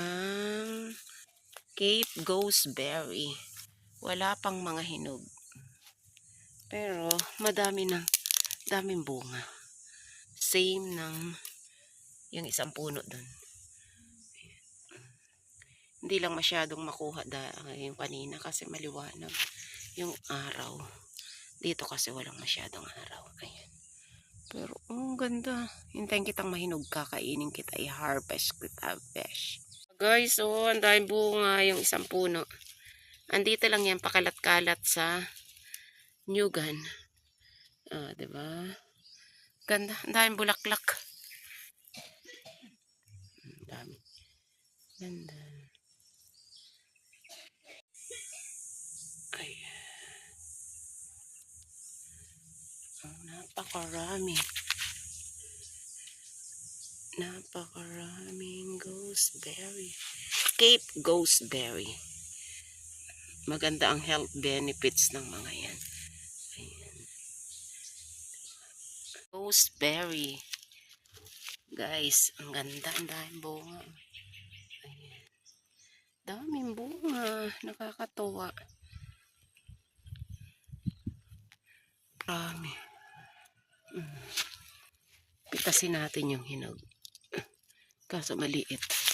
ang Cape Gooseberry. Wala pang mga hinog. Pero madami ng daming bunga. Same ng yung isang puno doon. Hindi lang masyadong makuha da, yung kanina kasi maliwanag yung araw. Dito kasi walang masyadong araw. Ayan. Pero, oh, ang ganda. Hintayin kitang mahinog kakainin kita. I-harvest kita, besh. Guys, oh, ang daming bunga yung isang puno. Andito lang yan, pakalat-kalat sa Nyugan. Ah, di ba? Ganda, ang daming bulaklak. Ang dami. Ganda. Ayan. Ang napakarami. Napakaraming gooseberry. Cape gooseberry. Maganda ang health benefits ng mga yan. Ayan. Gooseberry. Guys, ang ganda. Ang daming bunga. Ayan. Daming bunga. Nakakatuwa. Marami. Mm. Pitasin natin yung hinog kaso maliit.